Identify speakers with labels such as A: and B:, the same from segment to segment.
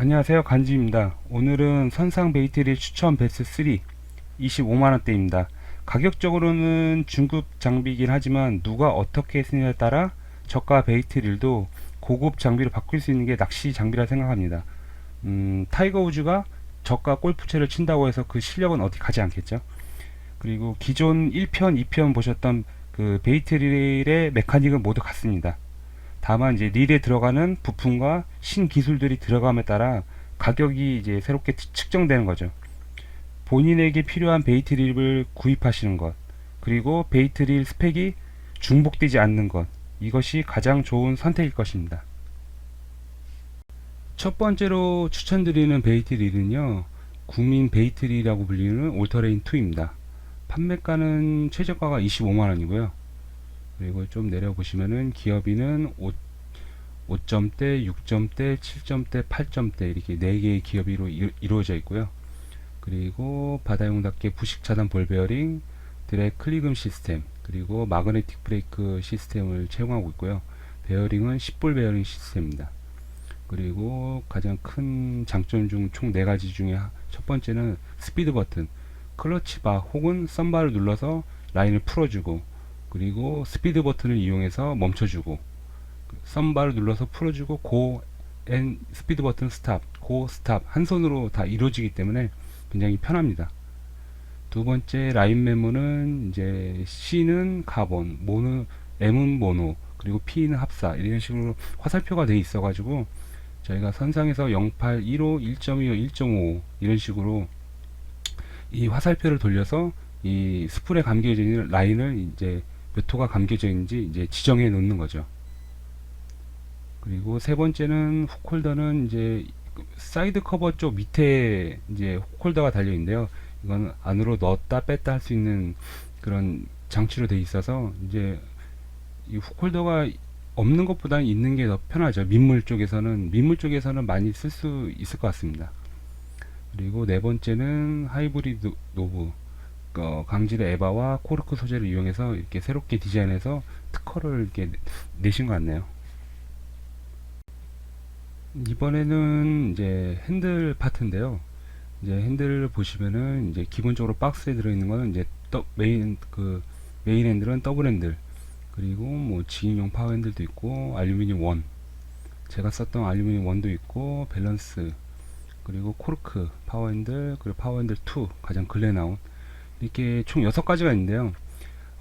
A: 안녕하세요. 간지입니다. 오늘은 선상 베이트릴 추천 베스트 3 25만원대입니다. 가격적으로는 중급 장비이긴 하지만 누가 어떻게 쓰느냐에 따라 저가 베이트릴도 고급 장비로 바꿀 수 있는 게 낚시 장비라 생각합니다. 음, 타이거 우즈가 저가 골프채를 친다고 해서 그 실력은 어디 가지 않겠죠? 그리고 기존 1편 2편 보셨던 그 베이트릴의 메카닉은 모두 같습니다 다만 이제 릴에 들어가는 부품과 신기술들이 들어감에 따라 가격이 이제 새롭게 측- 측정되는 거죠. 본인에게 필요한 베이트 릴을 구입하시는 것, 그리고 베이트 릴 스펙이 중복되지 않는 것, 이것이 가장 좋은 선택일 것입니다. 첫 번째로 추천드리는 베이트 릴은요, 국민 베이트 릴이라고 불리는 올터레인 2입니다. 판매가는 최저가가 25만원이고요. 그리고 좀 내려보시면은 기업이는 5, 5점대, 6점대, 7점대, 8점대 이렇게 4개의 기업이로 이- 이루어져 있고요. 그리고 바다용답게 부식 차단 볼 베어링, 드랙 클리금 시스템, 그리고 마그네틱 브레이크 시스템을 채용하고 있고요. 베어링은 10볼 베어링 시스템입니다. 그리고 가장 큰 장점 중 총 4가지 중에 하- 첫 번째는 스피드 버튼, 클러치 바 혹은 썬바를 눌러서 라인을 풀어주고 그리고 스피드 버튼을 이용해서 멈춰주고 썬바를 눌러서 풀어주고 고 앤 스피드 버튼 스탑 고 스탑 한 손으로 다 이루어지기 때문에 굉장히 편합니다. 두 번째 라인 메모는 이제 C는 카본 모노 M은 모노 그리고 P는 합사 이런 식으로 화살표가 돼 있어 가지고 저희가 선상에서 08, 15, 1.25, 1.5 이런 식으로 이 화살표를 돌려서 이 스풀에 감겨져 있는 라인을 이제 몇 호가 감겨져 있는지 이제 지정해 놓는 거죠. 그리고 세 번째는 훅홀더는 이제 사이드 커버 쪽 밑에 이제 훅홀더가 달려 있는데요. 이건 안으로 넣었다 뺐다 할 수 있는 그런 장치로 돼 있어서 이제 이 훅홀더가 없는 것보다는 있는 게 더 편하죠. 민물 쪽에서는 민물 쪽에서는 많이 쓸 수 있을 것 같습니다. 그리고 네 번째는 하이브리드 노브 어, 강질의 에바와 코르크 소재를 이용해서 이렇게 새롭게 디자인해서 특허를 이렇게 내신 것 같네요. 이번에는 이제 핸들 파트인데요. 이제 핸들을 보시면은 이제 기본적으로 박스에 들어있는 거는 이제 더 메인 그 메인 핸들은 더블 핸들 그리고 뭐 지인용 파워 핸들도 있고 알루미늄 원 제가 썼던 알루미늄 원도 있고 밸런스 그리고 코르크 파워 핸들 그리고 파워 핸들 2 가장 근래 나온 이렇게 총 6가지가 있는데요.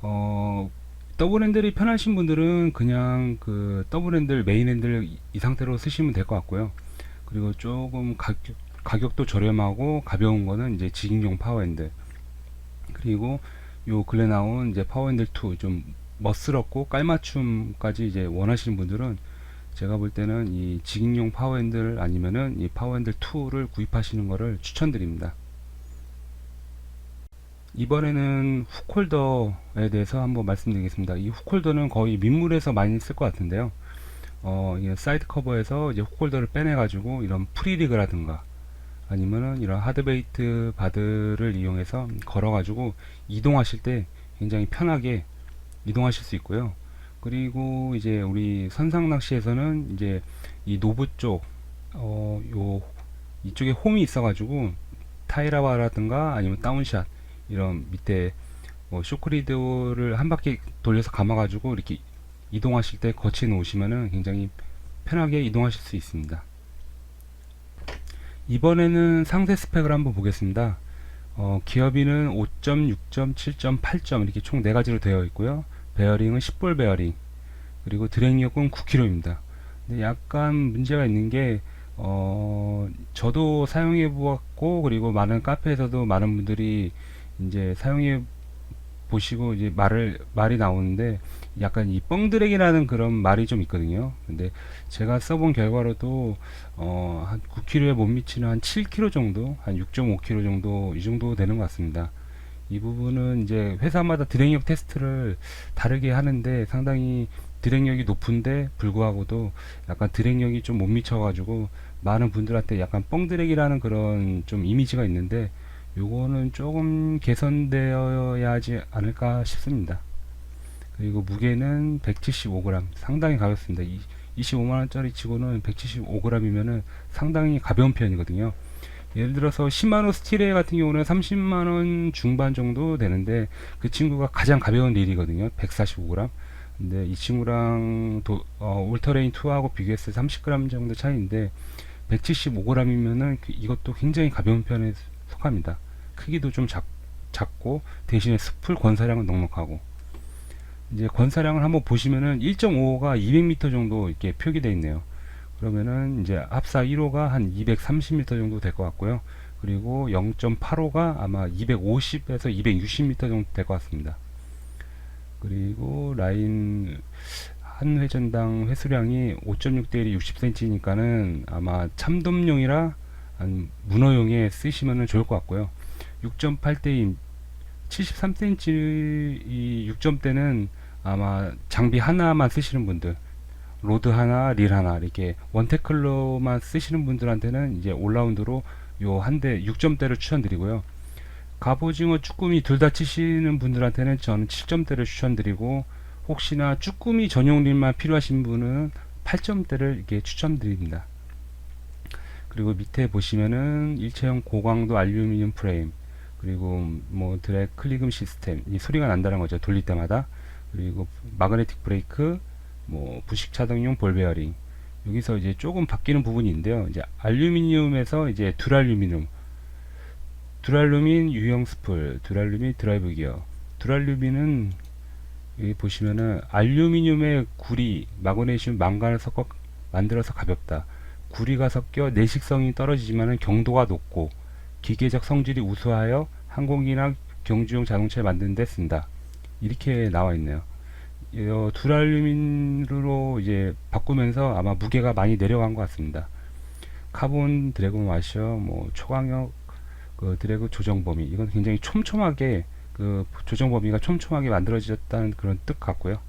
A: 어, 더블 핸들이 편하신 분들은 그냥 그 더블 핸들 메인 핸들 이- 이 상태로 쓰시면 될 것 같고요. 그리고 조금 가격, 가격도 저렴하고 가벼운 거는 이제 직ing용 파워 핸들. 그리고 요 근래 나온 이제 파워 핸들 2 좀 멋스럽고 깔맞춤까지 이제 원하시는 분들은 제가 볼 때는 이 직ing용 파워 핸들 아니면은 이 파워 핸들 2를 구입하시는 거를 추천드립니다. 이번에는 훅홀더에 대해서 한번 말씀드리겠습니다. 이 훅홀더는 거의 민물에서 많이 쓸 것 같은데요. 어, 사이드 커버에서 이제 훅홀더를 빼내가지고 이런 프리리그라든가 아니면은 이런 하드베이트 바드를 이용해서 걸어가지고 이동하실 때 굉장히 편하게 이동하실 수 있고요. 그리고 이제 우리 선상 낚시에서는 이제 이 노브 쪽, 어, 요, 이쪽에 홈이 있어가지고 타이라바라든가 아니면 다운샷 이런 밑에 뭐 쇼크리드를 한 바퀴 돌려서 감아가지고 이렇게 이동하실 때 거치해 놓으시면은 굉장히 편하게 이동하실 수 있습니다. 이번에는 상세 스펙을 한번 보겠습니다. 어, 기어비는 5점, 6점, 7점, 8점 이렇게 총 4가지로 되어 있고요. 베어링은 10볼 베어링 그리고 드랙력은 9kg입니다. 근데 약간 문제가 있는 게 어, 저도 사용해 보았고 그리고 많은 카페에서도 많은 분들이 이제 사용해 보시고 이제 말을 말이 나오는데 약간 이 뻥드랙이라는 그런 말이 좀 있거든요. 근데 제가 써본 결과로도 어, 한 9kg에 못 미치는 한 7kg 정도, 한 6.5kg 정도 이 정도 되는 것 같습니다. 이 부분은 이제 회사마다 드랙력 테스트를 다르게 하는데 상당히 드랙력이 높은데 불구하고도 약간 드랙력이 좀 못 미쳐가지고 많은 분들한테 약간 뻥드랙이라는 그런 좀 이미지가 있는데 요거는 조금 개선되어야 하지 않을까 싶습니다. 그리고 무게는 175g 상당히 가볍습니다. 이, 25만원짜리 치고는 175g이면은 상당히 가벼운 편이거든요. 예를 들어서 10만원 스틸레 같은 경우는 30만원 중반 정도 되는데 그 친구가 가장 가벼운 릴이거든요. 145g. 근데 이 친구랑 도, 어, 울터레인 2하고 비교했을 때 30g 정도 차이인데 175g이면은 이것도 굉장히 가벼운 편에 속합니다. 크기도 좀 작, 작고 대신에 스풀 권사량은 넉넉하고 이제 권사량을 한번 보시면은 1.55가 200m 정도 이렇게 표기되어 있네요. 그러면은 이제 합사 1호가 한 230m 정도 될 것 같고요. 그리고 0.85가 아마 250에서 260m 정도 될 것 같습니다. 그리고 라인 한 회전당 회수량이 5.6대 1이 60cm니까는 아마 참돔용이라 한 문어용에 쓰시면 좋을 것 같고요. 6.8대인 73cm 이 6점대는 아마 장비 하나만 쓰시는 분들 로드 하나, 릴 하나 이렇게 원테클로만 쓰시는 분들한테는 이제 올라운드로 요 한 대 6점대를 추천드리고요. 갑오징어 쭈꾸미 둘 다 치시는 분들한테는 저는 7점대를 추천드리고 혹시나 쭈꾸미 전용 릴만 필요하신 분은 8점대를 이렇게 추천드립니다. 그리고 밑에 보시면은 일체형 고강도 알루미늄 프레임 그리고 뭐 드랙 클리금 시스템 이 소리가 난다는 거죠 돌릴 때마다. 그리고 마그네틱 브레이크 뭐 부식 차등용 볼 베어링. 여기서 이제 조금 바뀌는 부분이 있는데요. 이제 알루미늄에서 이제 듀랄루미늄. 듀랄루민 유형 스풀 듀랄루민 드라이브 기어. 듀랄루민은 여기 보시면은 알루미늄의 구리 마그네슘 망간을 섞어 만들어서 가볍다. 구리가 섞여 내식성이 떨어지지만은 경도가 높고 기계적 성질이 우수하여 항공기나 경주용 자동차를 만드는 데 쓴다. 이렇게 나와 있네요. 어, 듀랄루민으로 이제 바꾸면서 아마 무게가 많이 내려간 것 같습니다. 카본 드래그 마셔, 뭐 초강력 그 드래그 조정 범위 이건 굉장히 촘촘하게 그 조정 범위가 촘촘하게 만들어졌다는 그런 뜻 같고요.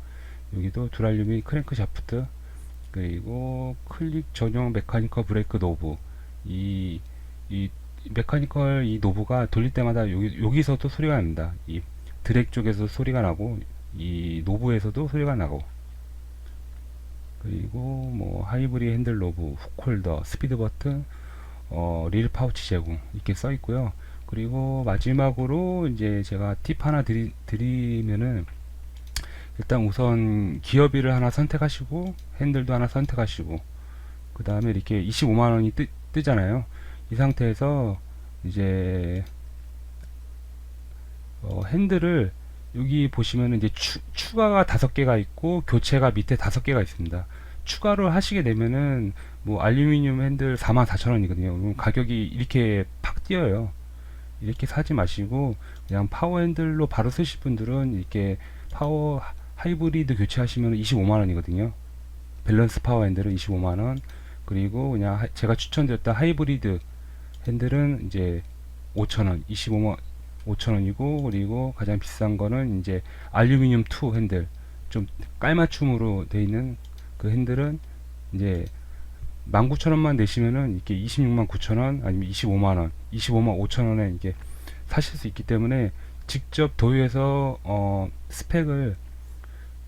A: 여기도 듀랄루민 크랭크 샤프트 그리고 클릭 전용 메카니컬 브레이크 노브 이, 이 메카니컬 이 노브가 돌릴 때마다 여기, 여기서도 소리가 납니다. 이 드랙 쪽에서 소리가 나고 이 노브에서도 소리가 나고 그리고 뭐 하이브리 핸들 노브, 훅홀더, 스피드 버튼, 어, 릴 파우치 제공 이렇게 써 있고요. 그리고 마지막으로 이제 제가 팁 하나 드리, 드리면은 일단 우선 기어비를 하나 선택하시고 핸들도 하나 선택하시고 그 다음에 이렇게 25만원이 뜨, 뜨잖아요 이 상태에서 이제 어, 핸들을 여기 보시면 이제 추, 추가가 다섯 개가 있고 교체가 밑에 다섯 개가 있습니다. 추가를 하시게 되면은 뭐 알루미늄 핸들 44,000원이거든요. 그럼 가격이 이렇게 팍 뛰어요. 이렇게 사지 마시고 그냥 파워 핸들로 바로 쓰실 분들은 이렇게 파워 하이브리드 교체하시면 25만 원이거든요. 밸런스 파워 핸들은 25만 원. 그리고 그냥 하, 제가 추천드렸던 하이브리드 핸들은 이제 5천원 25만 5천원이고 그리고 가장 비싼 거는 이제 알루미늄 2 핸들 좀 깔맞춤으로 돼 있는 그 핸들은 이제 19,000원만 내시면은 이렇게 26만 9천원 아니면 25만 원 25만 5천원에 이게 사실 수 있기 때문에 직접 도유해서 어 스펙을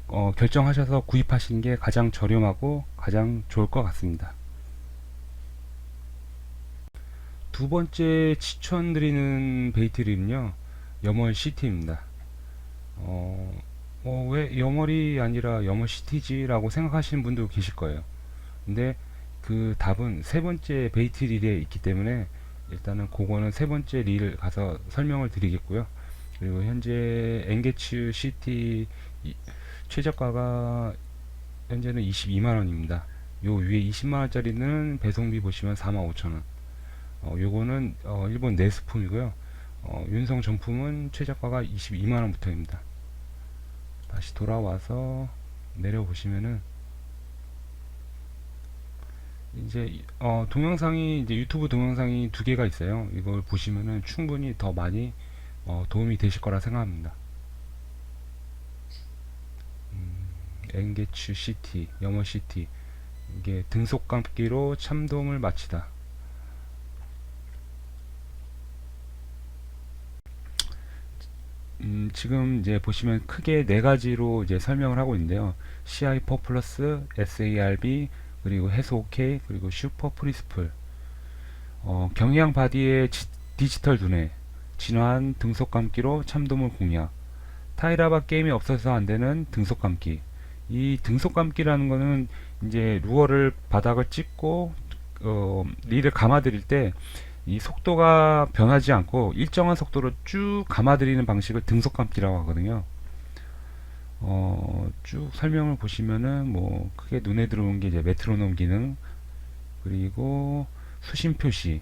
A: 어 결정하셔서 구입하시는 게 가장 저렴하고 가장 좋을 것 같습니다. 두 번째 추천드리는 베이트리는요 염월 시티입니다. 어, 어, 왜 염월이 아니라 염월 시티지라고 생각하시는 분도 계실 거예요. 근데 그 답은 세 번째 베이트 릴에 있기 때문에 일단은 그거는 세 번째 릴 가서 설명을 드리겠고요. 그리고 현재 엔게츠 시티 최저가가 현재는 22만원입니다. 요 위에 20만원짜리는 배송비 보시면 45,000원 어, 요거는 어, 일본 내수품이고요. 어, 윤성 정품은 최저가가 22만원부터입니다. 다시 돌아와서 내려보시면은 이제 어, 동영상이 이제 유튜브 동영상이 두 개가 있어요. 이걸 보시면은 충분히 더 많이 어, 도움이 되실 거라 생각합니다. 음, 엔게츠 시티, 영어 시티 이게 등속 감기로 참돔을 마치다. 음, 음, 지금 이제 보시면 크게 네 가지로 이제 설명을 하고 있는데요. CI4 플러스, SARB, 그리고 해소 OK, 그리고 슈퍼 프리스플. 어, 경량 바디의 지- 디지털 두뇌, 진화한 등속 감기로 참돔을 공략. 타이라바 게임이 없어서 안 되는 등속 감기. 이 등속 감기라는 거는 이제 루어를 바닥을 찍고 어, 릴을 감아드릴 때 이 속도가 변하지 않고 일정한 속도로 쭉 감아들이는 방식을 등속 감기라고 하거든요. 어, 쭉 설명을 보시면은 뭐 크게 눈에 들어오는 게 이제 메트로놈 기능 그리고 수신 표시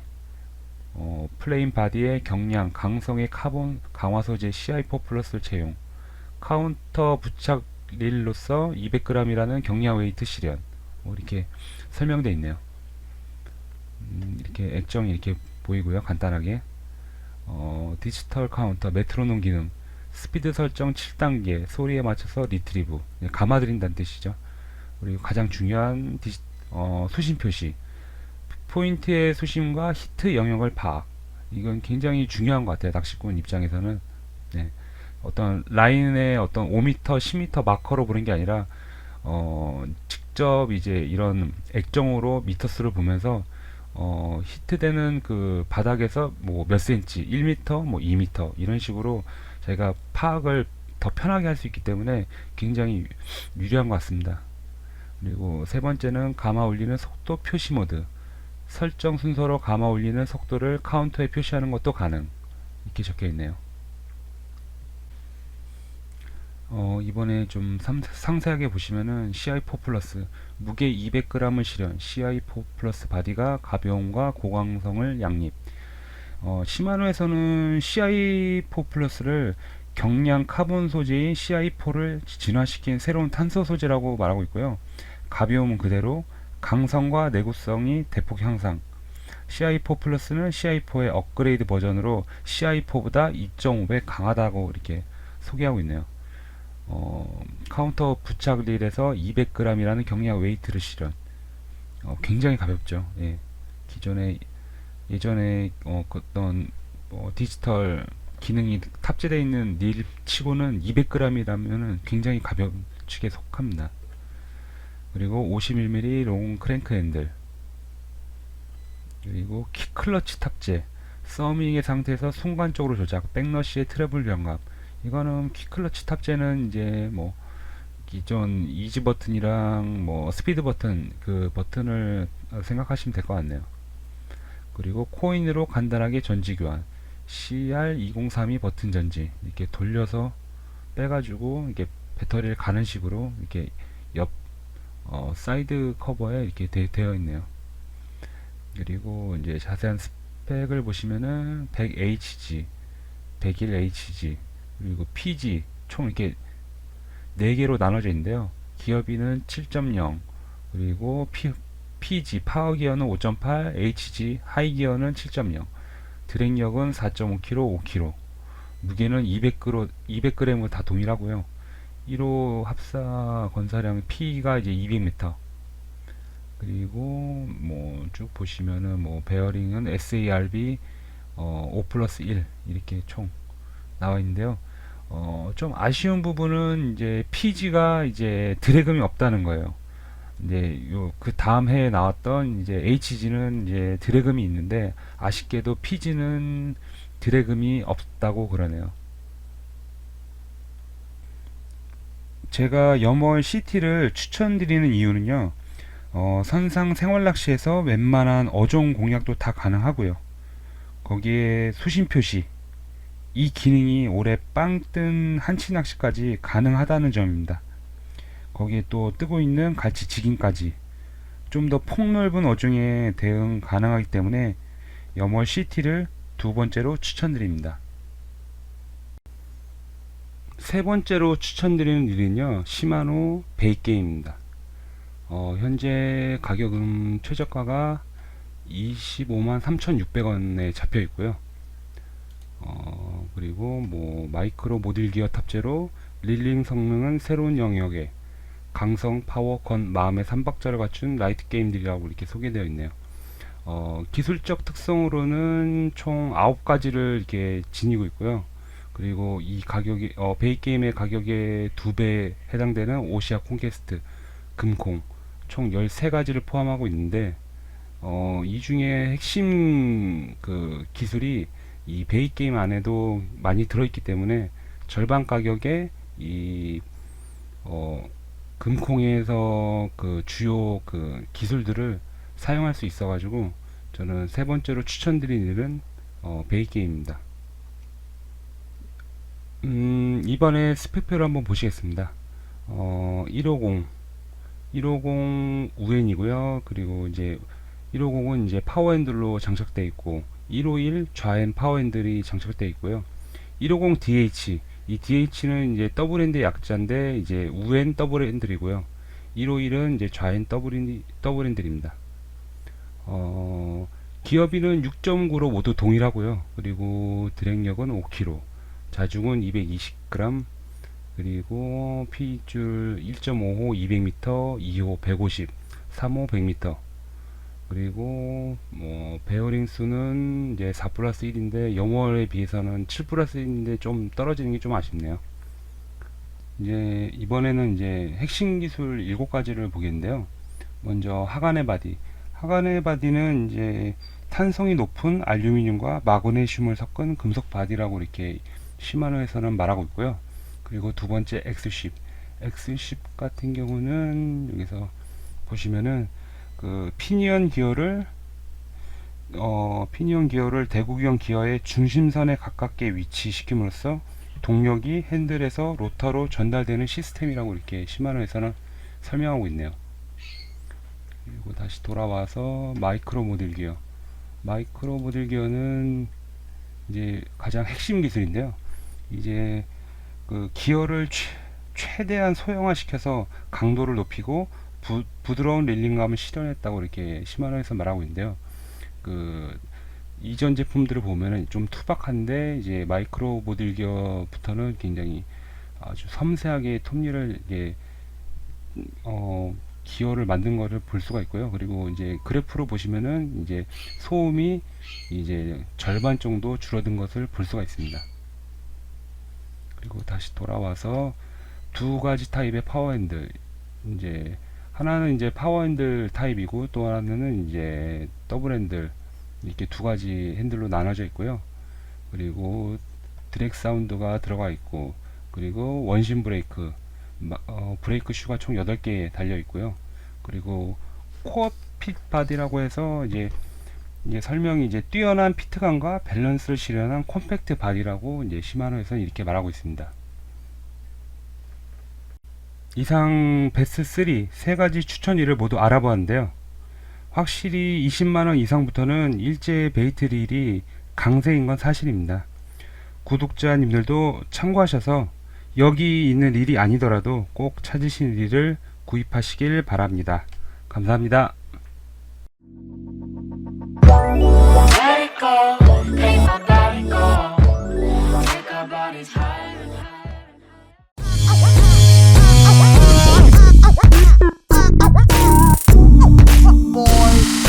A: 어, 플레인 바디의 경량 강성의 카본 강화 소재 CI4 플러스를 채용 카운터 부착 릴로서 200g이라는 경량 웨이트 실현 뭐 이렇게 설명되어 있네요. 음, 이렇게 액정이 이렇게 보이고요. 간단하게 어, 디지털 카운터 메트로놈 기능 스피드 설정 7단계 소리에 맞춰서 리트리브 예, 감아드린다는 뜻이죠. 그리고 가장 중요한 디지, 어, 수신 표시 포인트의 수심과 히트 영역을 파악 이건 굉장히 중요한 것 같아요. 낚시꾼 입장에서는 네. 어떤 라인의 어떤 5m, 10m 마커로 보는 게 아니라 어, 직접 이제 이런 액정으로 미터수를 보면서 어, 히트되는 그 바닥에서 뭐 몇 센치, 1m, 뭐 2m 이런 식으로 저희가 파악을 더 편하게 할 수 있기 때문에 굉장히 유리한 것 같습니다. 그리고 세 번째는 감아 올리는 속도 표시 모드. 설정 순서로 감아 올리는 속도를 카운터에 표시하는 것도 가능. 이렇게 적혀 있네요. 어, 이번에 좀 삼- 상세하게 보시면은 CI4 플러스 무게 200g을 실현 CI4 플러스 바디가 가벼움과 고강성을 양립. 어, 시마노에서는 CI4 플러스를 경량 카본 소재인 CI4를 진화시킨 새로운 탄소 소재라고 말하고 있고요. 가벼움은 그대로 강성과 내구성이 대폭 향상. CI4 플러스는 CI4의 업그레이드 버전으로 CI4보다 2.5배 강하다고 이렇게 소개하고 있네요 어, 카운터 부착 릴에서 200g이라는 경량 웨이트를 실현. 어, 굉장히 가볍죠. 예. 기존에 예전에 어, 그 어떤 어, 디지털 기능이 탑재되어 있는 릴 치고는 200g이라면은 굉장히 가벼운 축에 속합니다. 그리고 51mm 롱 크랭크 핸들. 그리고 키 클러치 탑재. 서밍의 상태에서 순간적으로 조작. 백러시의 트러블 경감. 이거는 퀵클러치 탑재는 이제 뭐 기존 이지 버튼이랑 뭐 스피드 버튼 그 버튼을 생각하시면 될 것 같네요. 그리고 코인으로 간단하게 전지 교환 CR2032 버튼 전지 이렇게 돌려서 빼가지고 이렇게 배터리를 가는 식으로 이렇게 옆 어, 사이드 커버에 이렇게 되, 되어 있네요. 그리고 이제 자세한 스펙을 보시면은 100Hz, 101Hz 그리고 PG 총 이렇게 4개로 나눠져 있는데요. 기어비는 7.0 그리고 P, PG 파워 기어는 5.8 HG 하이 기어는 7.0 드랙력은 4.5kg 5kg 무게는 200g 200g 다 동일하고요. 1호 합사 건사량 P가 이제 200m 그리고 뭐 쭉 보시면은 뭐 베어링은 SARB 어, 5 플러스 1 이렇게 총 나와 있는데요. 어, 좀 아쉬운 부분은 이제 PG가 이제 드래금이 없다는 거예요. 이제 요 그 다음 해에 나왔던 이제 HG는 이제 드래금이 있는데 아쉽게도 PG는 드래금이 없다고 그러네요. 제가 염월 CT를 추천드리는 이유는요. 어, 선상 생활 낚시에서 웬만한 어종 공략도 다 가능하고요. 거기에 수신 표시 이 기능이 올해 빵 뜬 한치 낚시까지 가능하다는 점입니다. 거기에 또 뜨고 있는 갈치 직인까지 좀 더 폭넓은 어종에 대응 가능하기 때문에 염월 CT를 두 번째로 추천드립니다. 세 번째로 추천드리는 릴은요 시마노 베이게임입니다. 어, 현재 가격은 최저가가 25만 3,600원에 잡혀 있고요. 어, 그리고 뭐 마이크로 모듈 기어 탑재로 릴링 성능은 새로운 영역에 강성, 파워, 건, 마음의 삼박자를 갖춘 라이트 게임들이라고 이렇게 소개되어 있네요. 어, 기술적 특성으로는 총 9가지를 이렇게 지니고 있고요. 그리고 이 가격이 어, 베이 게임의 가격의 두배 해당되는 오시아 콘퀘스트 금콩 총 13가지를 포함하고 있는데 어, 이 중에 핵심 그 기술이 이 베이 게임 안에도 많이 들어있기 때문에 절반 가격에 이 어, 금콩에서 그 주요 그 기술들을 사용할 수 있어가지고 저는 세 번째로 추천드리는 일은 어, 베이 게임입니다. 음, 이번에 스펙표를 한번 보시겠습니다. 어, 150, 150 우엔이고요. 그리고 이제 150은 이제 파워핸들로 장착되어 있고 151 좌엔 파워핸들이 장착되어 있고요. 150 DH 이 DH는 이제 더블 핸드 약자인데 이제 우엔 더블 핸들이고요. 151은 이제 좌엔 더블 핸 더블 핸들입니다. 어, 기어비는 6.9로 모두 동일하고요. 그리고 드랙력은 5kg, 자중은 220g, 그리고 피줄 1.5호 200m, 2호 150, 3호 100m. 그리고 뭐 베어링 수는 이제 4 플러스 1인데 영월에 비해서는 7 플러스 1인데 좀 떨어지는 게 좀 아쉽네요. 이제 이번에는 이제 핵심 기술 7가지를 보겠는데요. 먼저 하간의 바디. 하간의 바디는 이제 탄성이 높은 알루미늄과 마그네슘을 섞은 금속 바디라고 이렇게 시마노에서는 말하고 있고요. 그리고 두 번째 X10. X10 같은 경우는 여기서 보시면은 그 피니언 기어를 어, 피니언 기어를 대구경 기어의 중심선에 가깝게 위치시킴으로써 동력이 핸들에서 로터로 전달되는 시스템이라고 이렇게 시마노에서는 설명하고 있네요. 그리고 다시 돌아와서 마이크로 모듈 기어. 마이크로 모듈 기어는 이제 가장 핵심 기술인데요. 이제 그 기어를 최, 최대한 소형화시켜서 강도를 높이고 부, 부드러운 릴링감을 실현했다고 이렇게 시마노에서 말하고 있는데요. 그 이전 제품들을 보면은 좀 투박한데 이제 마이크로 모듈 기어부터는 굉장히 아주 섬세하게 톱니를 이게 어 기어를 만든 거를 볼 수가 있고요. 그리고 이제 그래프로 보시면은 이제 소음이 이제 절반 정도 줄어든 것을 볼 수가 있습니다. 그리고 다시 돌아와서 두 가지 타입의 파워 핸들 이제 하나는 이제 파워 핸들 타입이고 또 하나는 이제 더블 핸들 이렇게 두 가지 핸들로 나눠져 있고요. 그리고 드랙 사운드가 들어가 있고 그리고 원심 브레이크 마- 어, 브레이크 슈가 총 8개 달려 있고요. 그리고 코어 핏 바디라고 해서 이제 이제 설명이 이제 뛰어난 피트감과 밸런스를 실현한 콤팩트 바디라고 이제 시마노에서는 이렇게 말하고 있습니다. 이상 베스트 3 세 가지 추천일을 모두 알아보았는데요. 확실히 20만원 이상부터는 일제 베이트릴이 강세인 건 사실입니다. 구독자님들도 참고하셔서 여기 있는 일이 아니더라도 꼭 찾으신 일을 구입하시길 바랍니다. 감사합니다.
B: let it go, let my body boy.